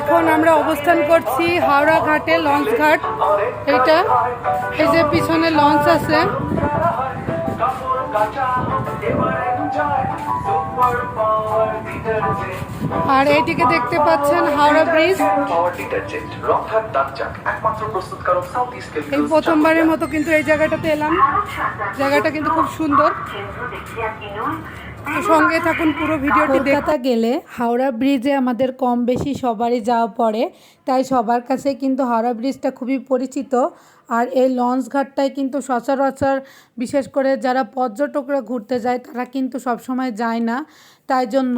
এখন আমরা অবস্থান করছি হাওড়া ঘাটে লঞ্চ ঘাট। এইটা। এই যে পিছনে লঞ্চ আছে। আর এইদিকে দেখতে পাচ্ছেন হাওড়া ব্রিজ। এই প্রথমবারের মতো কিন্তু এই জায়গাটাতে এলাম। জায়গাটা কিন্তু খুব সুন্দর। সঙ্গে থাকুন পুরো ভিডিওটি কলকাতা গেলে হাওড়া ব্রিজে আমাদের কম বেশি সবারই যাওয়া পড়ে তাই সবার কাছে কিন্তু হাওড়া ব্রিজটা খুবই পরিচিত। আর এই লঞ্চ ঘাটটায় কিন্তু সচরাচর বিশেষ করে যারা পর্যটকরা ঘুরতে যায় তারা কিন্তু সবসময় যায় না। তাই জন্য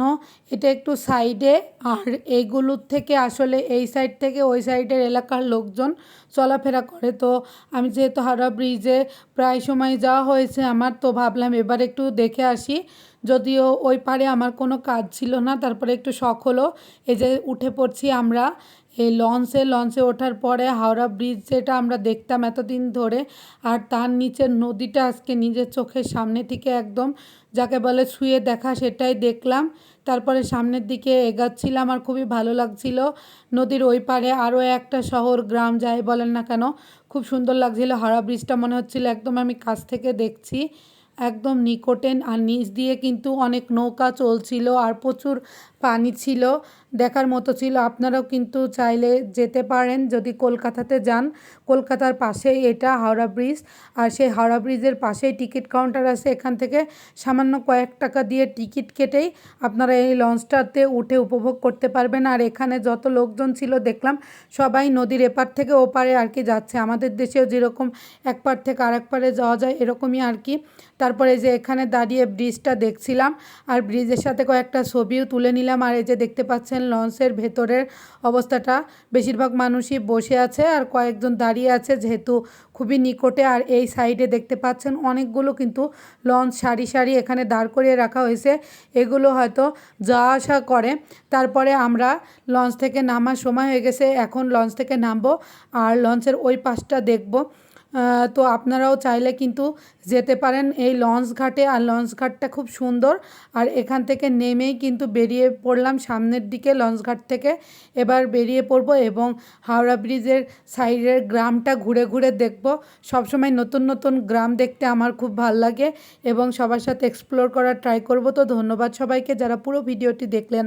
এটা একটু সাইডে আর এইগুলোর থেকে আসলে এই সাইড থেকে ওই সাইডের এলাকার লোকজন চলাফেরা করে। তো আমি যেহেতু হাওড়া ব্রিজে প্রায় সময় যাওয়া হয়েছে আমার তো ভাবলাম এবার একটু দেখে আসি। যদিও ওই পারে আমার কোনো কাজ ছিল না, তারপরে একটু শখ হলো। এই যে উঠে পড়ছি আমরা, এই লঞ্চে লঞ্চে ওঠার পরে হাওড়া ব্রিজ যেটা আমরা দেখতাম এতদিন ধরে, আর তার নিচের নদীটা আজকে নিজের চোখের সামনে থেকে একদম যাকে বলে শুয়ে দেখা সেটাই দেখলাম। তারপরে সামনের দিকে এগাচ্ছিলাম, আর খুবই ভালো লাগছিল। নদীর ওই পারে আরও একটা শহর, গ্রাম যাই বলেন না কেন, খুব সুন্দর লাগছিল। হাওড়া ব্রিজটা মনে হচ্ছিল একদম আমি কাছ থেকে দেখছি। একদম নিকটে আর নিচ দিয়ে কিন্তু অনেক নৌকা চলছিল আর প্রচুর পানি ছিল। দেখার মতো ছিল। আপনারাও কিন্তু চাইলে যেতে পারেন যদি কলকাতাতে যান। কলকাতার পাশেই এটা হাওড়া ব্রিজ। আর সেই হাওড়া ব্রিজের পাশেই টিকিট কাউন্টার আছে। এখান থেকে সামান্য কয়েক টাকা দিয়ে টিকিট কেটেই আপনারা এই লঞ্চটাতে উঠে উপভোগ করতে পারবেন। আর এখানে যত লোকজন ছিল দেখলাম, সবাই নদীর এপার থেকে ওপারে আর কি যাচ্ছে। আমাদের দেশেও যেরকম এক পার থেকে আরেক পারে যাওয়া যায়, এরকমই আর কি। তারপরে যে এখানে দাঁড়িয়ে ব্রিজটা দেখছিলাম। আর ব্রিজের সাথে কয়েকটা ছবিও তুলে নিলাম। আর এই যে দেখতে পাচ্ছেন লঞ্চের ভেতরের অবস্থাটা। বেশিরভাগ মানুষই বসে আছে আর কয়েকজন দাঁড়িয়ে আছে যেহেতু খুবই নিকটে। আর এই সাইডে দেখতে পাচ্ছেন অনেকগুলো কিন্তু লঞ্চ সারি সারি এখানে দাঁড় করিয়ে রাখা হয়েছে। এগুলো হয়তো যাওয়া আসা করে। তারপরে আমরা লঞ্চ থেকে নামার সময় হয়ে গেছে। এখন লঞ্চ থেকে নামবো আর লঞ্চের ওই পাশটা দেখব। তো আপনারাও চাইলে কিন্তু যেতে পারেন এই লঞ্চ ঘাটে। আর লঞ্চ ঘাটটা খুব সুন্দর। আর এখান থেকে নেমেই কিন্তু বেরিয়ে পড়লাম সামনের দিকে লঞ্চ ঘাট থেকে। এবার বেরিয়ে পড়ব এবং হাওড়া ব্রিজের সাইডের গ্রামটা ঘুরে ঘুরে দেখব। সবসময় নতুন নতুন গ্রাম দেখতে আমার খুব ভালো লাগে এবং সবার সাথে এক্সপ্লোর করার ট্রাই করব। তো ধন্যবাদ সবাইকে যারা পুরো ভিডিওটি দেখলেন।